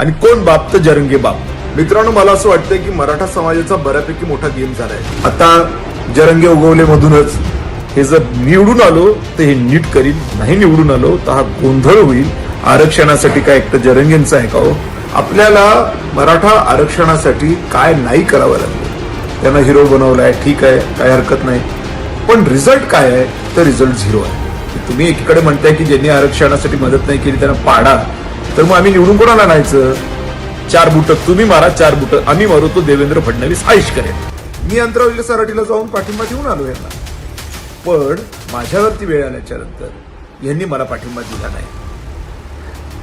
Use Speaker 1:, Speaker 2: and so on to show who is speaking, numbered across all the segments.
Speaker 1: आणि कोण बाप तर जरंगे बाप? मित्रांनो मला असं वाटतंय की मराठा समाजाचा बऱ्यापैकी मोठा गेम झालाय. आता जरंगे उगवले मधूनच हे जर निवडून आलो तर हे नीट करीन नाही निवडून आलो तर हा गोंधळ होईल. आरक्षणासाठी काय एकटं जरंगेंचा आहे का हो? आपल्याला मराठा आरक्षणासाठी काय नाही करावं लागलं त्यांना हिरो बनवलाय ठीक आहे काय हरकत नाही. पण रिझल्ट काय आहे? तर रिझल्ट झिरो आहे. तुम्ही एकीकडे म्हणताय की ज्यांनी आरक्षणासाठी मदत नाही केली त्यांना पाडा. तर मग आम्ही निवडून कोणाला आणायचं चार बुट. तुम्ही मारा चार बुट. आम्ही मारू तो देवेंद्र फडणवीस आयुष करेल मी अंतरावली सराटीला जाऊन पाठिंबा देऊन आलो यांना. पण माझ्यावरती वेळ आल्याच्यानंतर यांनी मला पाठिंबा दिला नाही.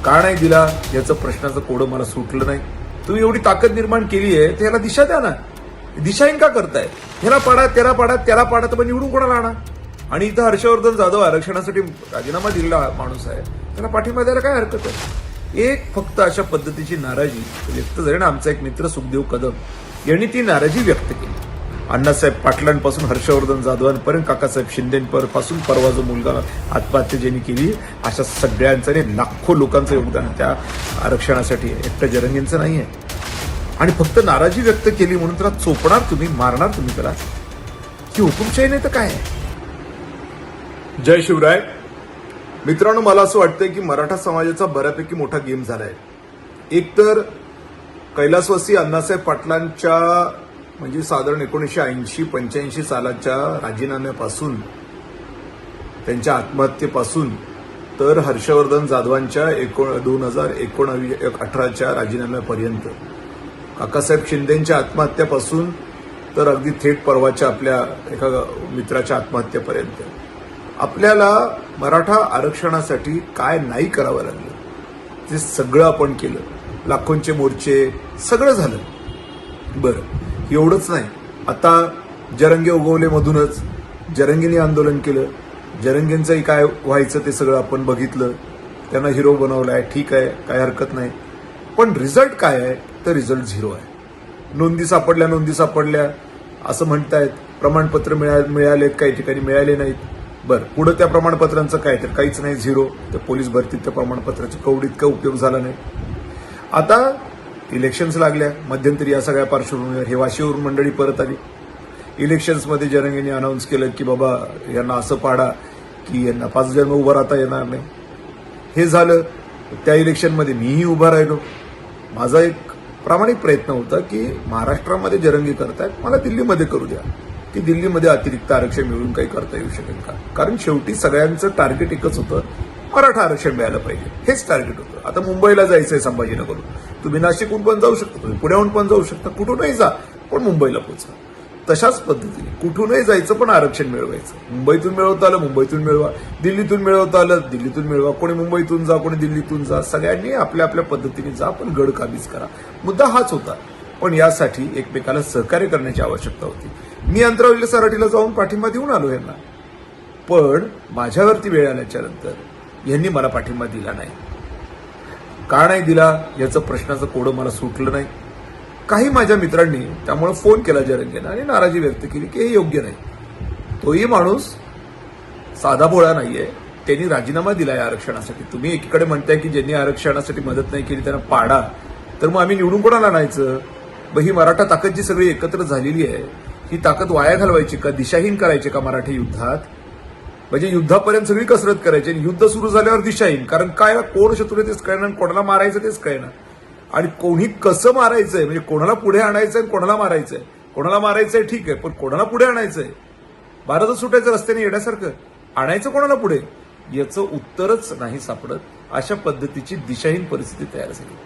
Speaker 1: का नाही दिला? याचं प्रश्नाचं कोडं मला सुटलं नाही. तुम्ही एवढी ताकद निर्माण केली आहे तर याला दिशा द्या ना. दिशाहीन का करताय. ह्याला पाडा त्याला पाडा त्याला पाडा तर मग निवडून कोणाला आणा? आणि इथं हर्षवर्धन जाधव आरक्षणासाठी राजीनामा दिलेला माणूस आहे. त्याला पाठिंबा द्यायला काय हरकत आहे? एक फक्त अशा पद्धतीची नाराजी व्यक्त झाली ना आमचा एक मित्र सुखदेव कदम यांनी ती नाराजी व्यक्त केली. अण्णासाहेब पाटलांपासून हर्षवर्धन जाधवांपर्यंत काकासाहेब शिंदेपासून परवा जो मुलगा आत्महत्या ज्यांनी केली अशा सगळ्यांचं आणि लाखो लोकांचं योगदान त्या आरक्षणासाठी एकटं जरंगींचं नाही आहे. आणि फक्त नाराजी व्यक्त केली म्हणून त्याला चोपणार तुम्ही मारणार तुम्ही त्याला ही हुकुमशाही नाही तर काय आहे? जय शिवराय. मित्रांनो मला असं वाटतंय की मराठा समाजाचा बऱ्यापैकी मोठा गेम झालाय. एक तर कैलासवासी अण्णासाहेब पाटलांच्या म्हणजे साधारण एकोणीसशे ऐंशी पंच्याऐंशी सालाच्या राजीनाम्यापासून त्यांच्या आत्महत्येपासून तर हर्षवर्धन जाधवांच्या एकोण दोन हजार एकोणावीस अठराच्या राजीनाम्यापर्यंत. काकासाहेब शिंदेच्या आत्महत्यापासून तर अगदी थेट परवाच्या आपल्या एका मित्राच्या आत्महत्येपर्यंत. आपल्याला मराठा आरक्षणासाठी काय नाही करावं लागलं? ते सगळं आपण केलं. लाखोंचे मोर्चे सगळं झालं. बरं एवढंच नाही. आता जरंगे उगवलेमधूनच जरंगीने आंदोलन केलं. जरंगींचंही काय व्हायचं ते सगळं आपण बघितलं. त्यांना हिरो बनवलाय ठीक आहे काय हरकत नाही. पण रिझल्ट काय आहे? तर रिझल्ट झिरो आहे. नोंदी सापडल्या नोंदी सापडल्या. असं म्हणतायत. प्रमाणपत्र मिळा मिळालेत काही ठिकाणी मिळाले नाहीत. बरं पुढं त्या प्रमाणपत्रांचं काय? तर काहीच नाही झिरो. त्या पोलीस भरतीत त्या प्रमाणपत्राच्या कवडीत काय उपयोग झाला नाही? आता इलेक्शन्स लागल्या. मध्यंतरी या सगळ्या पार्श्वभूमीवर हे वाशीवरून मंडळी परत आली. इलेक्शन्समध्ये जरंगेने अनाऊन्स केलं की बाबा यांना असं पाडा की यांना पाच जन्म उभं राहता येणार नाही. हे झालं. त्या इलेक्शनमध्ये मीही उभा राहिलो. माझा एक प्रामाणिक प्रयत्न होता की महाराष्ट्रामध्ये जरंगी करतायत मला दिल्लीमध्ये करू द्या. की दिल्लीमध्ये अतिरिक्त आरक्षण मिळून काही करता येऊ शकेल का? कारण शेवटी सगळ्यांचं टार्गेट एकच होतं मराठा आरक्षण मिळालं पाहिजे. हेच टार्गेट होतं. आता मुंबईला जायचंय संभाजीनगरहून. तुम्ही नाशिकहून पण जाऊ शकता तुम्ही पुण्याहून पण जाऊ शकता कुठूनही जा पण मुंबईला पोहोचा. तशाच पद्धतीने कुठूनही जायचं पण आरक्षण मिळवायचं. मुंबईतून मिळवता आलं मुंबईतून मिळवा. दिल्लीतून मिळवता आलं दिल्लीतून मिळवा. कोणी मुंबईतून जा कोणी दिल्लीतून जा. सगळ्यांनी आपल्या आपल्या पद्धतीने जा पण गड काबीज करा. मुद्दा हाच होता. पण यासाठी एकमेकाला सहकार्य करण्याची आवश्यकता होती. मी अंतरावली सराटीला जाऊन पाठिंबा देऊन आलो यांना. पण माझ्यावरती वेळ आल्याच्यानंतर यांनी मला पाठिंबा दिला नाही. का नाही दिला याचं प्रश्नाचं कोडं मला सुटलं नाही. काही माझ्या मित्रांनी त्यामुळे फोन केला जरंगेनं आणि नाराजी व्यक्त केली की हे योग्य नाही. तोही माणूस साधा बोळा नाहीये. त्यांनी राजीनामा दिला या आरक्षणासाठी. तुम्ही एकीकडे म्हणताय की ज्यांनी आरक्षणासाठी मदत नाही केली त्यांना पाडा. तर मग आम्ही निवडून कोणाला आणायचं? मग ही मराठा ताकद जी सगळी एकत्र झालेली आहे. ही ताकद वाया घालवायची का दिशाहीन करायची का मराठी युद्धात? म्हणजे युद्धापर्यंत सगळी कसरत करायची आणि युद्ध सुरू झाल्यावर दिशाहीन. कारण काय कोण शत्रू आहे तेच कळणार आणि कोणाला मारायचं तेच कळणार आणि कोणी कसं मारायचंय म्हणजे कोणाला पुढे आणायचंय आणि कोणाला मारायचंय? कोणाला मारायचंय ठीक आहे पण कोणाला पुढे आणायचंय? भारतच सुटायचं रस्त्याने येण्यासारखं. आणायचं कोणाला पुढे? याचं उत्तरच नाही सापडत. अशा पद्धतीची दिशाहीन परिस्थिती तयार झाली.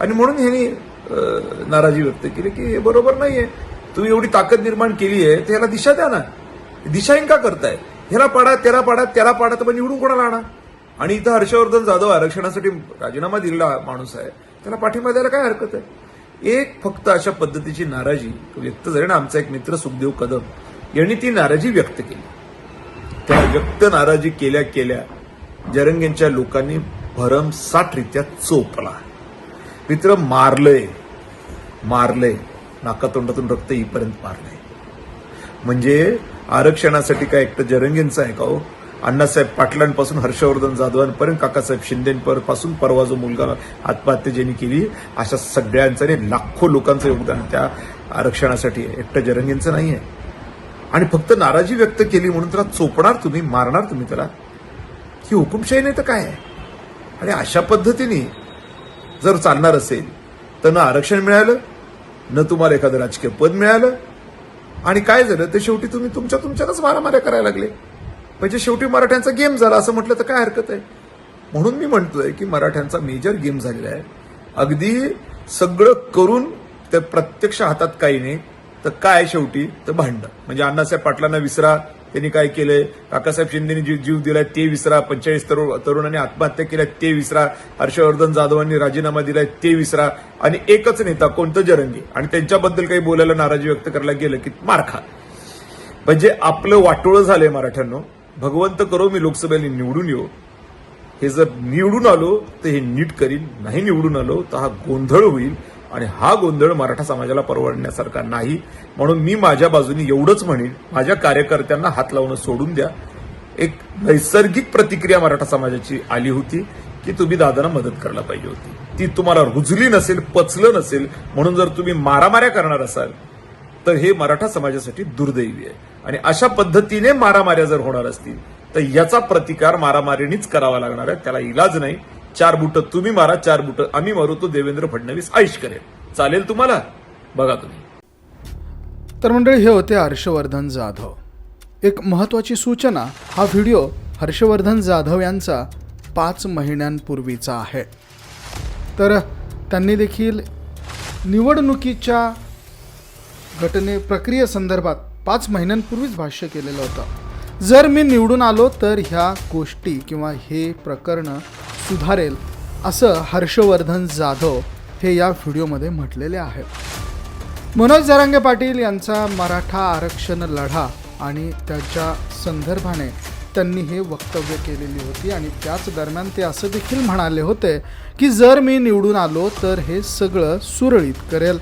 Speaker 1: आणि म्हणून ह्यांनी नाराजी व्यक्त केली की हे बरोबर नाहीये. तुम्ही एवढी ताकद निर्माण केली आहे तर ह्याला दिशा द्या ना. दिशाहीन का करताय. ह्याला पाडा त्याला पाडा त्याला पाडा तर मग निवडून कोणाला आणा? आणि इथं हर्षवर्धन जाधव आरक्षणासाठी राजीनामा दिलेला माणूस आहे. त्याला पाठिंबा द्यायला काय हरकत आहे? एक फक्त अशा पद्धतीची नाराजी व्यक्त झाली. ना आमचा एक मित्र सुखदेव कदम यांनी ती नाराजी व्यक्त केली. त्या व्यक्त नाराजी केल्या केल्या जरंगेंच्या लोकांनी भरमसाठरित्या चोपला. मित्र मारलंय मारलंय. नाकातोंडातून रक्त येईपर्यंत मारलंय म्हणजे आरक्षणासाठी काय एकटं जरंगेंचं आहे का हो? अण्णासाहेब पाटलांपासून हर्षवर्धन जाधवांपर्यंत काकासाहेब शिंदेपासून परवा जो मुलगा आत्महत्या ज्यांनी केली अशा सगळ्यांचं आणि लाखो लोकांचं योगदान त्या आरक्षणासाठी आहे. एकटं जरंगींचं नाही आहे. आणि फक्त नाराजी व्यक्त केली म्हणून त्याला चोपणार तुम्ही मारणार तुम्ही त्याला? ही हुकुमशाही नाही तर काय आहे? आणि अशा पद्धतीने जर चालणार असेल तर न आरक्षण मिळालं न तुम्हाला एखादं राजकीय पद मिळालं आणि काय झालं ते शेवटी तुम्ही तुमच्या तुमच्यातच मारामाऱ्या करायला लागले. म्हणजे शेवटी मराठ्यांचा गेम झाला असं म्हटलं तर काय हरकत आहे? म्हणून मी म्हणतोय की मराठ्यांचा मेजर गेम झालेला आहे. अगदी सगळं करून त्या प्रत्यक्ष हातात काही नाही तर काय शेवटी? तर भांडणं. म्हणजे अण्णासाहेब पाटलांना विसरा त्यांनी काय केलंय? काकासाहेब शिंदेनी जीव जीव दिलाय ते विसरा. पंचेचाळीस तरुण तरुणांनी आत्महत्या केल्या ते विसरा. हर्षवर्धन जाधवांनी राजीनामा दिलाय ते विसरा. आणि एकच नेता कोणतं जरंगी? आणि त्यांच्याबद्दल काही बोलायला नाराजी व्यक्त करायला गेलं की मारखा म्हणजे आपलं वाटोळं झालंय मराठ्यांनो. भगवंत करो मी लोकसभेला निवडून येऊ. हे जर निवडून आलो तर हे नीट करीन. नाही निवडून आलो तर हा गोंधळ होईल. आणि हा गोंधळ मराठा समाजाला परवडण्यासारखा नाही. म्हणून मी माझ्या बाजूने एवढंच म्हणेन माझ्या कार्यकर्त्यांना हात लावणं सोडून द्या. एक नैसर्गिक प्रतिक्रिया मराठा समाजाची आली होती की तुम्ही दादांना मदत करायला पाहिजे होती. ती तुम्हाला रुजली नसेल पचलं नसेल म्हणून जर तुम्ही मारामाऱ्या करणार असाल तर हे मराठा समाजासाठी दुर्दैवी आहे. आणि अशा पद्धतीने मारामाऱ्या जर होणार असतील तर याचा प्रतिकार मारामारीनीच करावा लागणार आहे. त्याला इलाज नाही. चार बुट तुम्ही मारा चार बुट आम्ही मारू तो देवेंद्र फडणवीस आयुष करेल. चालेल तुम्हाला? बघा तुम्ही.
Speaker 2: तर मंडळी हे होते हर्षवर्धन जाधव. एक महत्त्वाची सूचना हा व्हिडिओ हर्षवर्धन जाधव यांचा पाच महिन्यांपूर्वीचा आहे. तर त्यांनी देखील निवडणुकीच्या घटने प्रक्रियेसंदर्भात पाच महिन्यांपूर्वीच भाष्य केलेलं होतं. जर मी निवडून आलो तर ह्या गोष्टी किंवा हे प्रकरणं सुधारेल असं हर्षवर्धन जाधव हे या व्हिडिओमध्ये म्हटलेले आहे. मनोज जरांगे पाटील यांचा मराठा आरक्षण लढा आणि त्याच्या संदर्भाने त्यांनी हे वक्तव्य केलेली होती आणि त्याच दरम्यान ते असं देखील म्हणाले होते की जर मी निवडून आलो तर हे सगळं सुरळीत करेल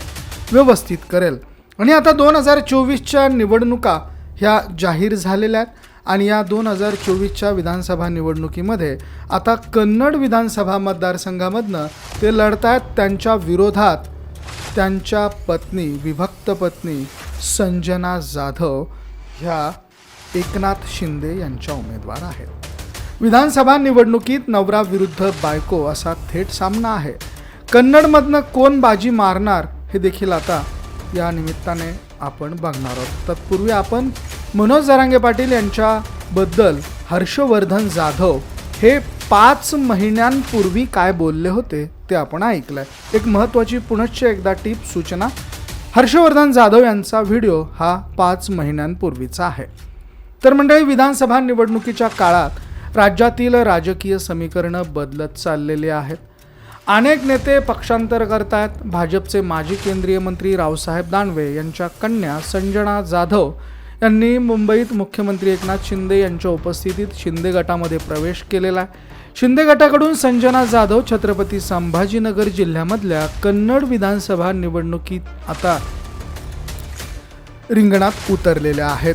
Speaker 2: व्यवस्थित करेल. आणि आता दोन हजार चोवीसच्या निवडणुका ह्या जाहीर झालेल्या आहेत. आणि या दोन हजार चोवीसच्या विधानसभा निवडणुकीमध्ये आता कन्नड विधानसभा मतदारसंघामधनं ते लढतायत त्यांच्या विरोधात. त्यांच्या पत्नी विभक्त पत्नी संजना जाधव ह्या एकनाथ शिंदे यांच्या उमेदवार आहेत. विधानसभा निवडणुकीत नवरा विरुद्ध बायको असा थेट सामना आहे. कन्नडमधनं कोण बाजी मारणार हे देखील आता या निमित्ताने आपण बघणार आहोत. तत्पूर्वी आपण मनोज जरांगे पाटील यांच्याबद्दल हर्षवर्धन जाधव हे पाच महिन्यांपूर्वी काय बोलले होते ते आपण ऐकलंय. एक महत्त्वाची पुनश्च एकदा टीप सूचना. हर्षवर्धन जाधव यांचा व्हिडिओ हा पाच महिन्यांपूर्वीचा आहे. तर मंडळी विधानसभा निवडणुकीच्या काळात राज्यातील राजकीय समीकरणं बदलत चाललेली आहेत. अनेक नेते पक्षांतर करतायत भाजपचे माजी केंद्रीय मंत्री रावसाहेब दानवे यांच्या कन्या संजना जाधव यांनी मुंबईत मुख्यमंत्री एकनाथ शिंदे यांच्या उपस्थितीत शिंदे गटामध्ये प्रवेश केलेला आहे. शिंदे गटाकडून संजना जाधव छत्रपती संभाजीनगर जिल्ह्यामधल्या कन्नड विधानसभा निवडणुकीत आता रिंगणात उतरलेल्या आहेत.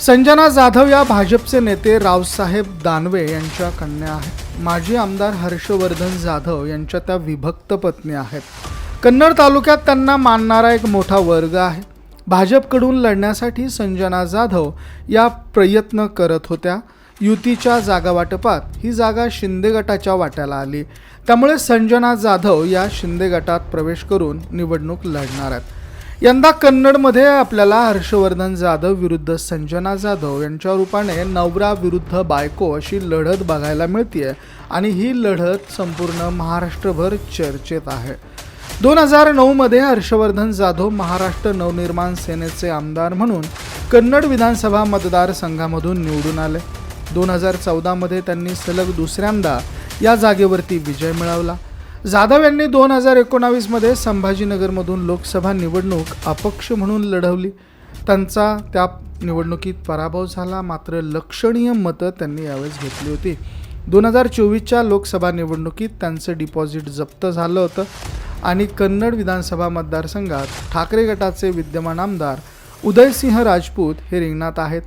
Speaker 2: संजना जाधव या भाजपचे नेते रावसाहेब दानवे यांच्या कन्या आहेत. माजी आमदार हर्षवर्धन जाधव यांच्या त्या विभक्त पत्नी आहेत. कन्नड तालुक्यात त्यांना मानणारा एक मोठा वर्ग आहे. भाजपकडून लढण्यासाठी संजना जाधव या प्रयत्न करत होत्या. युतीच्या जागा वाटपात ही जागा शिंदे गटाच्या वाट्याला आली. त्यामुळे संजना जाधव या शिंदे गटात प्रवेश करून निवडणूक लढणार आहेत. यंदा कन्नडमध्ये आपल्याला हर्षवर्धन जाधव विरुद्ध संजना जाधव यांच्या रूपाने नवरा विरुद्ध बायको अशी लढत बघायला मिळते आणि ही लढत संपूर्ण महाराष्ट्रभर चर्चेत आहे. दोन हजार नऊमध्ये हर्षवर्धन जाधव महाराष्ट्र नवनिर्माण सेनेचे आमदार म्हणून कन्नड विधानसभा मतदारसंघामधून निवडून आले. दोन हजार चौदामध्ये त्यांनी सलग दुसऱ्यांदा या जागेवरती विजय मिळवला. जाधव यांनी दोन हजार एकोणावीसमध्ये संभाजीनगरमधून लोकसभा निवडणूक अपक्ष म्हणून लढवली. त्यांचा त्या निवडणुकीत पराभव झाला मात्र लक्षणीय मतं त्यांनी यावेळेस घेतली होती. दोन हजार चोवीसच्या लोकसभा निवडणुकीत त्यांचं डिपॉझिट जप्त झालं होतं. आणि कन्नड विधानसभा मतदारसंघात ठाकरे गटाचे विद्यमान आमदार उदयसिंह राजपूत हे रिंगणात आहेत.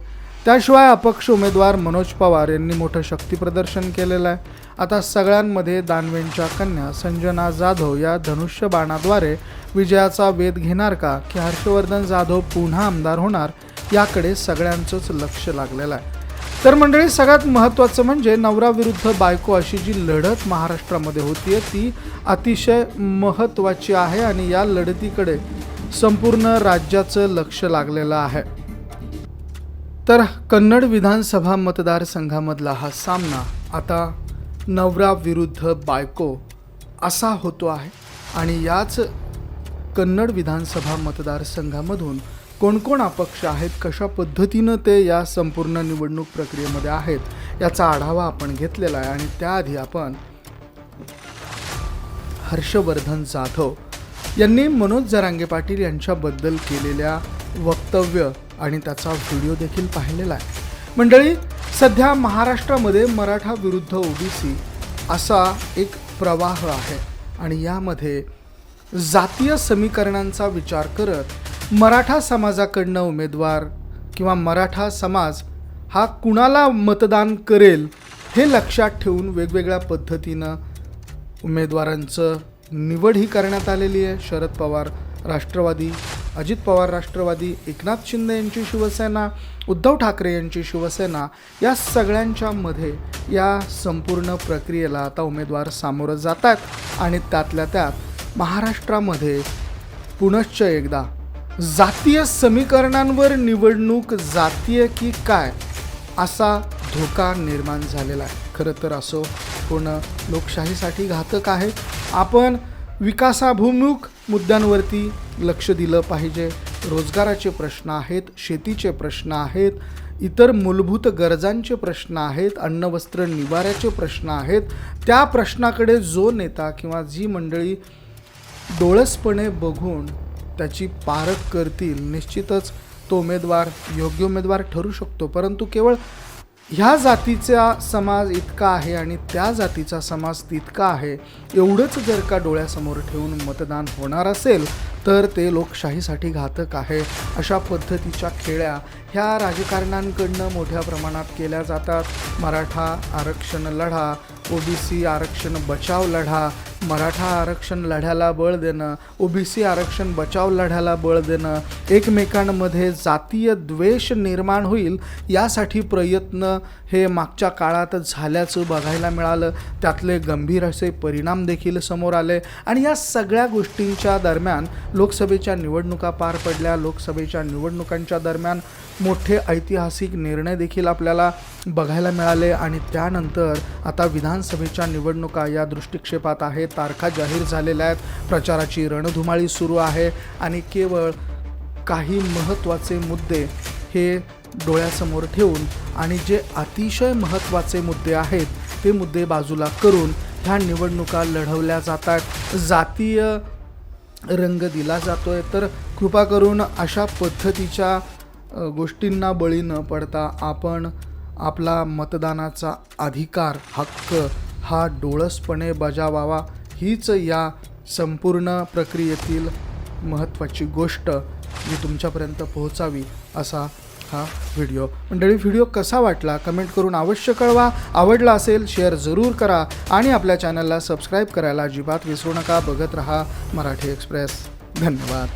Speaker 2: त्याशिवाय अपक्ष उमेदवार मनोज पवार यांनी मोठं शक्तीप्रदर्शन केलेलं आहे. आता सगळ्यांमध्ये दानवेंच्या कन्या संजना जाधव या धनुष्य बाणाद्वारे विजयाचा वेध घेणार का? की हर्षवर्धन जाधव पुन्हा आमदार होणार? याकडे सगळ्यांचंच लक्ष लागलेलं आहे. तर मंडळी सगळ्यात महत्त्वाचं म्हणजे नवरा विरुद्ध बायको अशी जी लढत महाराष्ट्रामध्ये होतीये ती अतिशय महत्त्वाची आहे आणि या लढतीकडे संपूर्ण राज्याचं लक्ष लागलेलं आहे. तर कन्नड विधानसभा मतदारसंघामधला हा सामना आता नवरा विरुद्ध बायको असा होतो आहे आणि याच कन्नड विधानसभा मतदारसंघामधून कोणकोण अपक्ष आहेत कशा पद्धतीनं ते या संपूर्ण निवडणूक प्रक्रियेमध्ये आहेत याचा आढावा आपण घेतलेला आहे. आणि त्याआधी आपण हर्षवर्धन जाधव यांनी मनोज जरांगे पाटील यांच्याबद्दल केलेल्या वक्तव्य आणि त्याचा व्हिडिओ देखील पाहिलेला आहे. मंडळी सध्या महाराष्ट्रामध्ये मराठा विरुद्ध ओबीसी असा एक प्रवाह आहे. आणि यामध्ये जातीय समीकरणांचा विचार करत मराठा समाजाकडनं उमेदवार किंवा मराठा समाज हा कुणाला मतदान करेल हे लक्षात ठेवून वेगवेगळ्या पद्धतीनं उमेदवारांचं निवड ही करण्यात आलेली आहे. शरद पवार राष्ट्रवादी अजित पवार राष्ट्रवादी एकनाथ शिंदे यांची शिवसेना उद्धव ठाकरे यांची शिवसेना या सगळ्यांच्या मध्ये या संपूर्ण प्रक्रियेला आता उमेदवार सामोरं जातात आणि त्यातल्या त्यात महाराष्ट्रामध्ये पुनश्च एकदा जातीय समीकरणांवर निवडणूक जातीय की काय असा धोका निर्माण झालेला आहे. खरं तर असो होणं लोकशाहीसाठी घातक आहे. आपण विकासाभिमुख मुद्द्यांवरती लक्ष दिलं पाहिजे. रोजगाराचे प्रश्न आहेत शेतीचे प्रश्न आहेत इतर मूलभूत गरजांचे प्रश्न आहेत अन्न वस्त्र निवाऱ्याचे प्रश्न आहेत. त्या प्रश्नाकडे जो नेता किंवा जी मंडळी डोळसपणे बघून त्याची पारख करतील. निश्चितच तो उमेदवार योग्य उमेदवार ठरू शकतो. परंतु केवळ ह्या जातीचा समाज इतका आहे आणि त्या जातीचा समाज तितका आहे एवढंच जर का डोळ्यासमोर ठेवून मतदान होणार असेल तर ते लोकशाहीसाठी घातक आहे. अशा पद्धतीच्या खेळ्या ह्या राजकारण्यांकडनं मोठ्या प्रमाणात केल्या जातात. मराठा आरक्षण लढा ओबीसी आरक्षण बचाव लढा मराठा आरक्षण लढ्याला बळ देणं ओबीसी आरक्षण बचाव लढ्याला बळ देणं एकमेकांमध्ये जातीय द्वेष निर्माण होईल यासाठी प्रयत्न हे मागच्या काळात झाल्याचं बघायला मिळालं. त्यातले गंभीर असे परिणाम देखील समोर आले. आणि या सगळ्या गोष्टींच्या दरम्यान लोकसभेच्या निवडणुका पार पडल्या. लोकसभेच्या निवडणुकांच्या दरम्यान मोठे ऐतिहासिक निर्णय देखील आपल्याला बघायला मिळाले आणि त्यानंतर आता विधानसभेच्या निवडणुका या दृष्टिक्षेपात आहेत. तारखा जाहीर झालेल्या आहेत. प्रचाराची रणधुमाळी सुरू आहे आणि केवळ काही महत्त्वाचे मुद्दे हे डोळ्यासमोर ठेवून आणि जे अतिशय महत्त्वाचे मुद्दे आहेत ते मुद्दे बाजूला करून ह्या निवडणुका लढवल्या जातात. जातीय रंग दिला जातोय. तर कृपा करून अशा पद्धतीच्या गोष्टींना बळी न पडता आपण आपला मतदानाचा अधिकार हक्क हा डोळसपणे बजावावा. हीच या संपूर्ण प्रक्रियेतील महत्त्वाची गोष्ट जी तुमच्यापर्यंत पोहोचावी असा हा व्हिडिओ. मंडळी व्हिडिओ कसा वाटला? कमेंट करून अवश्य कळवा. आवडला असेल शेअर जरूर करा आणि आपल्या चॅनलला सबस्क्राईब करायला अजिबात विसरू नका. बघत रहा मराठी एक्सप्रेस. धन्यवाद.